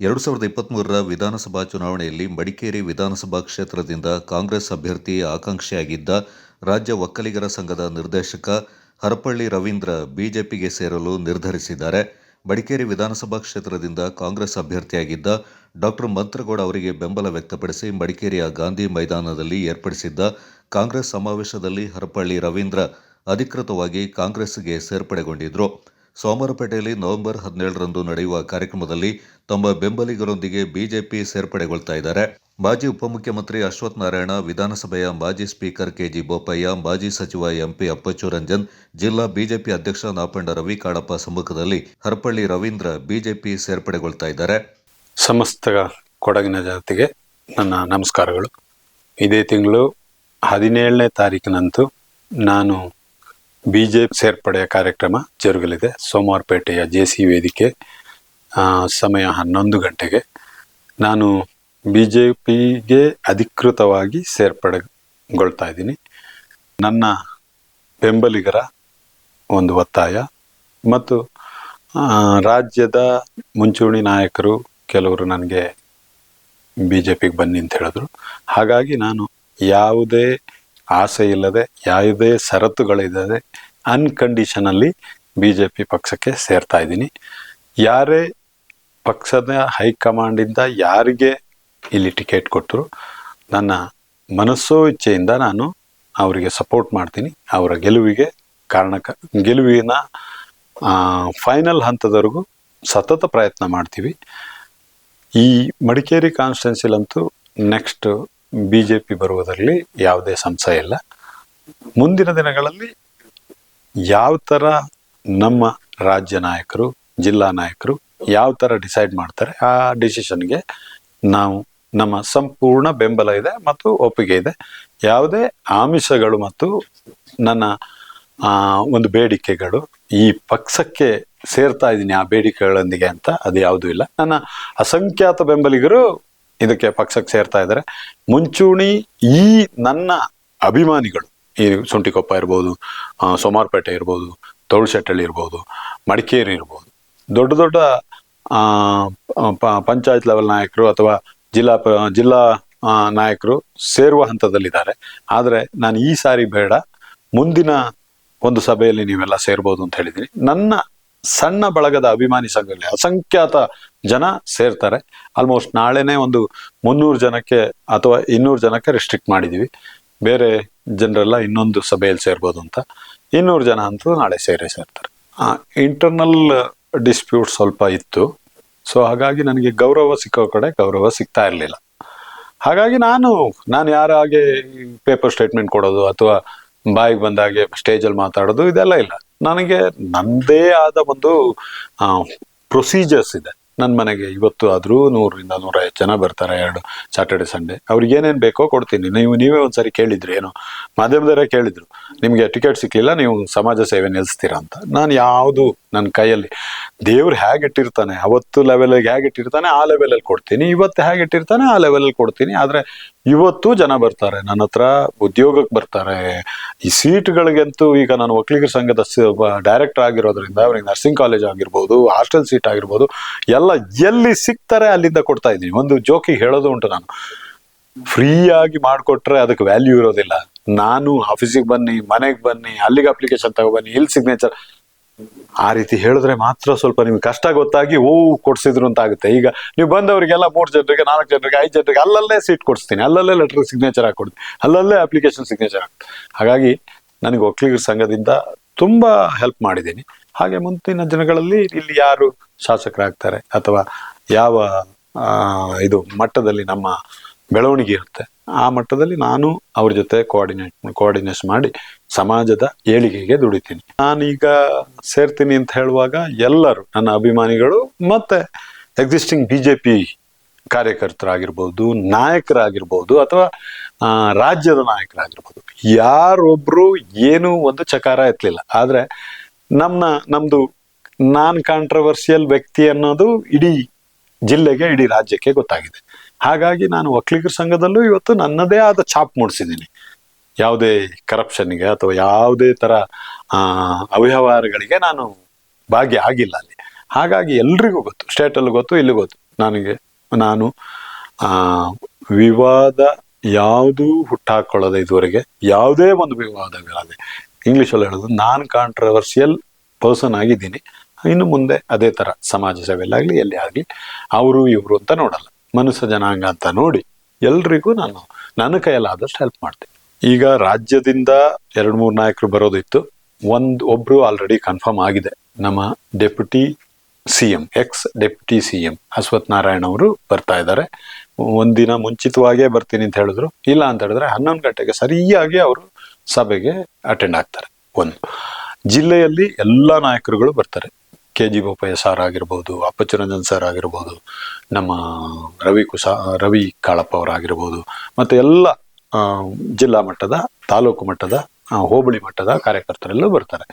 ಎರಡು ಸಾವಿರದ ಇಪ್ಪತ್ತ್ಮೂರರ ವಿಧಾನಸಭಾ ಚುನಾವಣೆಯಲ್ಲಿ ಮಡಿಕೇರಿ ವಿಧಾನಸಭಾ ಕ್ಷೇತ್ರದಿಂದ ಕಾಂಗ್ರೆಸ್ ಅಭ್ಯರ್ಥಿ ಆಕಾಂಕ್ಷಿಯಾಗಿದ್ದ ರಾಜ್ಯ ಒಕ್ಕಲಿಗರ ಸಂಘದ ನಿರ್ದೇಶಕ ಹರಪಳ್ಳಿ ರವೀಂದ್ರ ಬಿಜೆಪಿಗೆ ಸೇರಲು ನಿರ್ಧರಿಸಿದ್ದಾರೆ. ಮಡಿಕೇರಿ ವಿಧಾನಸಭಾ ಕ್ಷೇತ್ರದಿಂದ ಕಾಂಗ್ರೆಸ್ ಅಭ್ಯರ್ಥಿಯಾಗಿದ್ದ ಡಾಕ್ಟರ್ ಮಂತ್ರಗೌಡ ಅವರಿಗೆ ಬೆಂಬಲ ವ್ಯಕ್ತಪಡಿಸಿ ಮಡಿಕೇರಿಯ ಗಾಂಧಿ ಮೈದಾನದಲ್ಲಿ ಏರ್ಪಡಿಸಿದ್ದ ಕಾಂಗ್ರೆಸ್ ಸಮಾವೇಶದಲ್ಲಿ ಹರಪಳ್ಳಿ ರವೀಂದ್ರ ಅಧಿಕೃತವಾಗಿ ಕಾಂಗ್ರೆಸ್ಗೆ ಸೇರ್ಪಡೆಗೊಂಡಿದ್ರು. ಸೋಮವಾರಪೇಟೆಯಲ್ಲಿ ನವೆಂಬರ್ ಹದಿನೇಳರಂದು ನಡೆಯುವ ಕಾರ್ಯಕ್ರಮದಲ್ಲಿ ತಮ್ಮ ಬೆಂಬಲಿಗರೊಂದಿಗೆ ಬಿಜೆಪಿ ಸೇರ್ಪಡೆಗೊಳ್ತಾ ಇದ್ದಾರೆ. ಮಾಜಿ ಉಪಮುಖ್ಯಮಂತ್ರಿ ಅಶ್ವಥ್ ನಾರಾಯಣ, ವಿಧಾನಸಭೆಯ ಮಾಜಿ ಸ್ಪೀಕರ್ ಕೆಜಿ ಬೋಪಯ್ಯ, ಮಾಜಿ ಸಚಿವ ಎಂಪಿ ಅಪ್ಪಚ್ಚು ರಂಜನ್ ಜಿಲ್ಲಾ ಬಿಜೆಪಿ ಅಧ್ಯಕ್ಷ ನಾಪಂಡ ರವಿ ಕಾಡಪ್ಪ ಸಮ್ಮುಖದಲ್ಲಿ ಹರಪಳ್ಳಿ ರವೀಂದ್ರ ಬಿಜೆಪಿ ಸೇರ್ಪಡೆಗೊಳ್ತಾ ಇದ್ದಾರೆ. ಸಮಸ್ತ ಕೊಡಗಿನ ಜಾತಿಗೆ ನನ್ನ ನಮಸ್ಕಾರಗಳು. ಇದೇ ತಿಂಗಳು ಹದಿನೇಳನೇ ತಾರೀಕಿನಂದು ನಾನು ಬಿ ಜೆ ಪಿ ಸೇರ್ಪಡೆಯ ಕಾರ್ಯಕ್ರಮ ಜರುಗಲಿದೆ. ಸೋಮವಾರಪೇಟೆಯ ಜೆ ಸಿ ವೇದಿಕೆ ಸಮಯ ಹನ್ನೊಂದು ಗಂಟೆಗೆ. ನಾನು ಬಿ ಜೆ ಪಿಗೆ ಅಧಿಕೃತವಾಗಿ ಸೇರ್ಪಡೆಗೊಳ್ತಾ ಇದ್ದೀನಿ. ನನ್ನ ಬೆಂಬಲಿಗರ ಒಂದು ಒತ್ತಾಯ ಮತ್ತು ರಾಜ್ಯದ ಮುಂಚೂಣಿ ನಾಯಕರು ಕೆಲವರು ನನಗೆ ಬಿ ಜೆ ಪಿಗೆ ಬನ್ನಿ ಅಂತ ಹೇಳಿದ್ರು. ಹಾಗಾಗಿ ನಾನು ಯಾವುದೇ ಆಸೆ ಇಲ್ಲದೆ ಯಾವುದೇ ಷರತ್ತುಗಳಿದ್ದರೆ ಅನ್ಕಂಡೀಷನಲ್ಲಿ ಬಿ ಜೆ ಪಿ ಪಕ್ಷಕ್ಕೆ ಸೇರ್ತಾ ಇದ್ದೀನಿ. ಯಾರೇ ಪಕ್ಷದ ಹೈಕಮಾಂಡಿಂದ ಯಾರಿಗೆ ಇಲ್ಲಿ ಟಿಕೆಟ್ ಕೊಟ್ಟರು, ನನ್ನ ಮನಸ್ಸೋ ಇಚ್ಛೆಯಿಂದ ನಾನು ಅವರಿಗೆ ಸಪೋರ್ಟ್ ಮಾಡ್ತೀನಿ. ಅವರ ಗೆಲುವಿಗೆ ಕಾರಣಕ, ಗೆಲುವಿನ ಫೈನಲ್ ಹಂತದವರೆಗೂ ಸತತ ಪ್ರಯತ್ನ ಮಾಡ್ತೀವಿ. ಈ ಮಡಿಕೇರಿ ಕಾನ್ಸ್ಟಿಟ್ಯೂನ್ಸಿಲಂತೂ ನೆಕ್ಸ್ಟ್ ಬಿ ಜೆ ಪಿ ಬರುವುದರಲ್ಲಿ ಯಾವುದೇ ಸಂಶಯ ಇಲ್ಲ. ಮುಂದಿನ ದಿನಗಳಲ್ಲಿ ಯಾವ ಥರ ನಮ್ಮ ರಾಜ್ಯ ನಾಯಕರು, ಜಿಲ್ಲಾ ನಾಯಕರು ಯಾವ ಥರ ಡಿಸೈಡ್ ಮಾಡ್ತಾರೆ, ಆ ಡಿಸಿಷನ್ಗೆ ನಾವು ನಮ್ಮ ಸಂಪೂರ್ಣ ಬೆಂಬಲ ಇದೆ ಮತ್ತು ಒಪ್ಪಿಗೆ ಇದೆ. ಯಾವುದೇ ಆಮಿಷಗಳು ಮತ್ತು ನನ್ನ ಒಂದು ಬೇಡಿಕೆಗಳು ಈ ಪಕ್ಷಕ್ಕೆ ಸೇರ್ತಾ ಇದ್ದೀನಿ ಆ ಬೇಡಿಕೆಗಳೊಂದಿಗೆ ಅಂತ ಅದು ಯಾವುದೂ ಇಲ್ಲ. ನನ್ನ ಅಸಂಖ್ಯಾತ ಬೆಂಬಲಿಗರು ಇದಕ್ಕೆ ಪಕ್ಷಕ್ಕೆ ಸೇರ್ತಾ ಇದ್ದಾರೆ. ಮುಂಚೂಣಿ ಈ ನನ್ನ ಅಭಿಮಾನಿಗಳು, ಈ ಸುಂಟಿಕೊಪ್ಪ ಇರ್ಬೋದು ಸೋಮಾರ್ಪೇಟೆ ಇರ್ಬೋದು ತೋಳ್ಶೆಟ್ಟಳ್ಳಿ ಇರ್ಬೋದು, ಮಡಿಕೇರಿ ಇರ್ಬೋದು, ದೊಡ್ಡ ದೊಡ್ಡ ಪಂಚಾಯತ್ ಲೆವೆಲ್ ನಾಯಕರು ಅಥವಾ ಜಿಲ್ಲಾ ಜಿಲ್ಲಾ ನಾಯಕರು ಸೇರುವ ಹಂತದಲ್ಲಿದ್ದಾರೆ. ಆದರೆ ನಾನು ಈ ಸಾರಿ ಬೇಡ, ಮುಂದಿನ ಒಂದು ಸಭೆಯಲ್ಲಿ ನೀವೆಲ್ಲ ಸೇರ್ಬೋದು ಅಂತ ಹೇಳಿದ್ದೀನಿ. ನನ್ನ ಸಣ್ಣ ಬಳಗದ ಅಭಿಮಾನಿ ಸಂಘಗಳಲ್ಲಿ ಅಸಂಖ್ಯಾತ ಜನ ಸೇರ್ತಾರೆ. ಆಲ್ಮೋಸ್ಟ್ ನಾಳೆನೆ ಒಂದು ಮುನ್ನೂರು ಜನಕ್ಕೆ ಅಥವಾ ಇನ್ನೂರು ಜನಕ್ಕೆ ರಿಸ್ಟ್ರಿಕ್ಟ್ ಮಾಡಿದೀವಿ. ಬೇರೆ ಜನರೆಲ್ಲ ಇನ್ನೊಂದು ಸಭೆಯಲ್ಲಿ ಸೇರ್ಬೋದು ಅಂತ. ಇನ್ನೂರು ಜನ ಅಂತೂ ನಾಳೆ ಸೇರೇ ಸೇರ್ತಾರೆ. ಇಂಟರ್ನಲ್ ಡಿಸ್ಪ್ಯೂಟ್ ಸ್ವಲ್ಪ ಇತ್ತು. ಸೊ ಹಾಗಾಗಿ ನನಗೆ ಗೌರವ ಸಿಕ್ಕೋ ಕಡೆ ಗೌರವ ಸಿಗ್ತಾ ಇರಲಿಲ್ಲ. ಹಾಗಾಗಿ ನಾನು ನಾನು ಯಾರ ಹಾಗೆ ಪೇಪರ್ ಸ್ಟೇಟ್ಮೆಂಟ್ ಕೊಡೋದು ಅಥವಾ ಬಾಯಿಗೆ ಬಂದಾಗೆ ಸ್ಟೇಜಲ್ಲಿ ಮಾತಾಡೋದು ಇದೆಲ್ಲ ಇಲ್ಲ. ನನಗೆ ನನ್ನದೇ ಆದ ಒಂದು ಪ್ರೊಸೀಜರ್ಸ್ ಇದೆ. ನನ್ನ ಮನೆಗೆ ಇವತ್ತು ಆದರೂ ನೂರರಿಂದ ನೂರೈವತ್ತು ಜನ ಬರ್ತಾರೆ ಎರಡು ಸ್ಯಾಟರ್ಡೆ ಸಂಡೇ ಅವ್ರಿಗೆ ಏನೇನು ಬೇಕೋ ಕೊಡ್ತೀನಿ. ನೀವು, ನೀವೇ ಒಂದ್ಸರಿ ಕೇಳಿದ್ರಿ ಏನೋ? ಮಾಧ್ಯಮದವರೇ ಕೇಳಿದ್ರು. ನಿಮಗೆ ಟಿಕೆಟ್ ಸಿಕ್ಕಲಿಲ್ಲ ನೀವು ಸಮಾಜ ಸೇವೆ ನಿಲ್ಲಿಸ್ತೀರಾ ಅಂತ. ನಾನು ಯಾವುದು ನನ್ನ ಕೈಯಲ್ಲಿ? ದೇವ್ರು ಹೇಗೆ ಇಟ್ಟಿರ್ತಾನೆ? ಅವತ್ತು ಲೆವೆಲಿಗೆ ಹೇಗೆ ಇಟ್ಟಿರ್ತಾನೆ? ಆ ಲೆವೆಲಲ್ಲಿ ಕೊಡ್ತೀನಿ. ಇವತ್ತು ಹೇಗೆ ಇಟ್ಟಿರ್ತಾನೆ? ಆ ಲೆವೆಲಲ್ಲಿ ಕೊಡ್ತೀನಿ. ಆದರೆ ಇವತ್ತು ಜನ ಬರ್ತಾರೆ. ನನ್ನ ಹತ್ರ ಉದ್ಯೋಗಕ್ಕೆ ಬರ್ತಾರೆ. ಈ ಸೀಟ್ಗಳಿಗಂತೂ ಈಗ ನಾನು ಒಕ್ಕಲಿಗರ ಸಂಘದ ಡೈರೆಕ್ಟರ್ ಆಗಿರೋದ್ರಿಂದ, ಅವ್ರಿಗೆ ನರ್ಸಿಂಗ್ ಕಾಲೇಜ್ ಆಗಿರ್ಬೋದು ಹಾಸ್ಟೆಲ್ ಸೀಟ್ ಆಗಿರ್ಬೋದು, ಎಲ್ಲ ಎಲ್ಲಿ ಸಿಗ್ತಾರೆ ಅಲ್ಲಿಂದ ಕೊಡ್ತಾ ಇದ್ದೀನಿ. ಒಂದು ಜೋಕಿ ಹೇಳೋದು ಉಂಟು ನಾನು. ಫ್ರೀಯಾಗಿ ಮಾಡಿಕೊಟ್ರೆ ಅದಕ್ಕೆ ವ್ಯಾಲ್ಯೂ ಇರೋದಿಲ್ಲ. ನಾನು ಆಫೀಸಿಗೆ ಬನ್ನಿ, ಮನೆಗೆ ಬನ್ನಿ, ಅಲ್ಲಿಗೆ ಅಪ್ಲಿಕೇಶನ್ ತಗೊಬನ್ನಿ ಇಲ್ಲಿ ಸಿಗ್ನೇಚರ್ ಆ ರೀತಿ ಹೇಳಿದ್ರೆ ಮಾತ್ರ ಸ್ವಲ್ಪ ನಿಮ್ಗೆ ಕಷ್ಟ ಗೊತ್ತಾಗಿ, ಓ, ಕೊಡ್ಸಿದ್ರು ಅಂತ ಆಗುತ್ತೆ. ಈಗ ನೀವು ಬಂದವರಿಗೆಲ್ಲ ಮೂರು ಜನರಿಗೆ, ನಾಲ್ಕು ಜನರಿಗೆ, ಐದು ಜನರಿಗೆ ಅಲ್ಲಲ್ಲೇ ಸೀಟ್ ಕೊಡಿಸ್ತೀನಿ. ಅಲ್ಲಲ್ಲೇ ಲೆಟರ್ ಸಿಗ್ನೇಚರ್ ಹಾಕೊಡ್ತೀನಿ ಅಲ್ಲಲ್ಲೇ ಅಪ್ಲಿಕೇಶನ್ ಸಿಗ್ನೇಚರ್ ಹಾಕ್ತೀನಿ. ಹಾಗಾಗಿ ನನಗೆ ಒಕ್ಕಲಿಗರ ಸಂಘದಿಂದ ತುಂಬಾ ಹೆಲ್ಪ್ ಮಾಡಿದ್ದೀನಿ. ಹಾಗೆ ಮುಂದಿನ ದಿನಗಳಲ್ಲಿ ಇಲ್ಲಿ ಯಾರು ಶಾಸಕರಾಗ್ತಾರೆ ಅಥವಾ ಯಾವ ಇದು ಮಟ್ಟದಲ್ಲಿ ನಮ್ಮ ಬೆಳವಣಿಗೆ ಇರುತ್ತೆ, ಆ ಮಟ್ಟದಲ್ಲಿ ನಾನು ಅವ್ರ ಜೊತೆ ಕೋಆರ್ಡಿನೇಟ್ ಕೋಆರ್ಡಿನೇಟ್ ಮಾಡಿ ಸಮಾಜದ ಏಳಿಗೆಗೆ ದುಡಿತೀನಿ. ನಾನೀಗ ಸೇರ್ತೀನಿ ಅಂತ ಹೇಳುವಾಗ ಎಲ್ಲರೂ ನನ್ನ ಅಭಿಮಾನಿಗಳು ಮತ್ತೆ ಎಕ್ಸಿಸ್ಟಿಂಗ್ ಬಿ ಜೆ ಪಿ ಕಾರ್ಯಕರ್ತರಾಗಿರ್ಬೋದು, ನಾಯಕರಾಗಿರ್ಬೋದು ಅಥವಾ ರಾಜ್ಯದ ನಾಯಕರಾಗಿರ್ಬೋದು. ಯಾರೊಬ್ರು ಏನೂ ಒಂದು ಚಕಾರ ಎತ್ತಲಿಲ್ಲ. ಆದ್ರೆ ನಮ್ಮ ನಮ್ದು ನಾನ್ ಕಾಂಟ್ರವರ್ಸಿಯಲ್ ವ್ಯಕ್ತಿ ಅನ್ನೋದು ಇಡೀ ಜಿಲ್ಲೆಗೆ, ಇಡೀ ರಾಜ್ಯಕ್ಕೆ ಗೊತ್ತಾಗಿದೆ. ಹಾಗಾಗಿ ನಾನು ಒಕ್ಕಲಿಗರ ಸಂಘದಲ್ಲೂ ಇವತ್ತು ನನ್ನದೇ ಆದ ಛಾಪ್ ಮೂಡಿಸಿದ್ದೀನಿ. ಯಾವುದೇ ಕರಪ್ಷನ್ಗೆ ಅಥವಾ ಯಾವುದೇ ಆ, ಅವ್ಯವಹಾರಗಳಿಗೆ ನಾನು ಭಾಗ್ಯ ಆಗಿಲ್ಲ ಅಲ್ಲಿ. ಹಾಗಾಗಿ ಎಲ್ರಿಗೂ ಗೊತ್ತು, ಸ್ಟೇಟಲ್ಲೂ ಗೊತ್ತು, ಇಲ್ಲಿ ಗೊತ್ತು. ನನಗೆ, ನಾನು ವಿವಾದ ಯಾವುದೂ ಹುಟ್ಟಾಕೊಳ್ಳದೆ ಇದುವರೆಗೆ ಯಾವುದೇ ಒಂದು ವಿವಾದಗಳಾಗಲಿ ಇಂಗ್ಲೀಷಲ್ಲಿ ಹೇಳೋದು, ನಾನ್ ಕಾಂಟ್ರವರ್ಷಿಯಲ್ ಪರ್ಸನ್ ಆಗಿದ್ದೀನಿ. ಇನ್ನು ಮುಂದೆ ಅದೇ ಥರ ಸಮಾಜ ಸೇವೆಯಲ್ಲಾಗಲಿ ಎಲ್ಲಿ ಆಗಲಿ, ಅವರು ಇವರು ಅಂತ ನೋಡಲ್ಲ. ಮನುಷ್ಯ ಜನಾಂಗ ಅಂತ ನೋಡಿ ಎಲ್ರಿಗೂ ನಾನು, ನನ್ನ ಕೈಯಲ್ಲಾದಷ್ಟು ಹೆಲ್ಪ್ ಮಾಡ್ತೀನಿ. ಈಗ ರಾಜ್ಯದಿಂದ ಎರಡು ಮೂರು ನಾಯಕರು ಬರೋದಿತ್ತು. ಒಂದು, ಒಬ್ರು ಆಲ್ರೆಡಿ ಕನ್ಫರ್ಮ್ ಆಗಿದೆ. ನಮ್ಮ deputy C M ex deputy C M Ashwath Narayana ಅವರು ಬರ್ತಾ ಇದ್ದಾರೆ. ಒಂದಿನ ಮುಂಚಿತವಾಗೇ ಬರ್ತೀನಿ ಅಂತ ಹೇಳಿದ್ರು. ಇಲ್ಲ ಅಂತ ಹೇಳಿದ್ರೆ ಹನ್ನೊಂದು ಗಂಟೆಗೆ ಸರಿಯಾಗಿ ಅವರು ಸಭೆಗೆ ಅಟೆಂಡ್ ಆಗ್ತಾರೆ. ಒಂದು. ಜಿಲ್ಲೆಯಲ್ಲಿ ಎಲ್ಲ ನಾಯಕರುಗಳು ಬರ್ತಾರೆ. ಕೆ ಜಿ ಬೋಪಯ್ಯ ಸಾರ್ ಆಗಿರ್ಬೋದು, ಅಪ್ಪಚ್ಚುರಂಜನ್ ಸರ್ ಆಗಿರ್ಬೋದು, ನಮ್ಮ ರವಿ ಕುಸಾ, ರವಿ ಕಾಳಪ್ಪ ಅವರಾಗಿರ್ಬೋದು ಮತ್ತು ಎಲ್ಲ ಜಿಲ್ಲಾ ಮಟ್ಟದ, ತಾಲೂಕು ಮಟ್ಟದ ಹೋಬಳಿ ಮಟ್ಟದ ಕಾರ್ಯಕರ್ತರೆಲ್ಲ ಬರ್ತಾರೆ.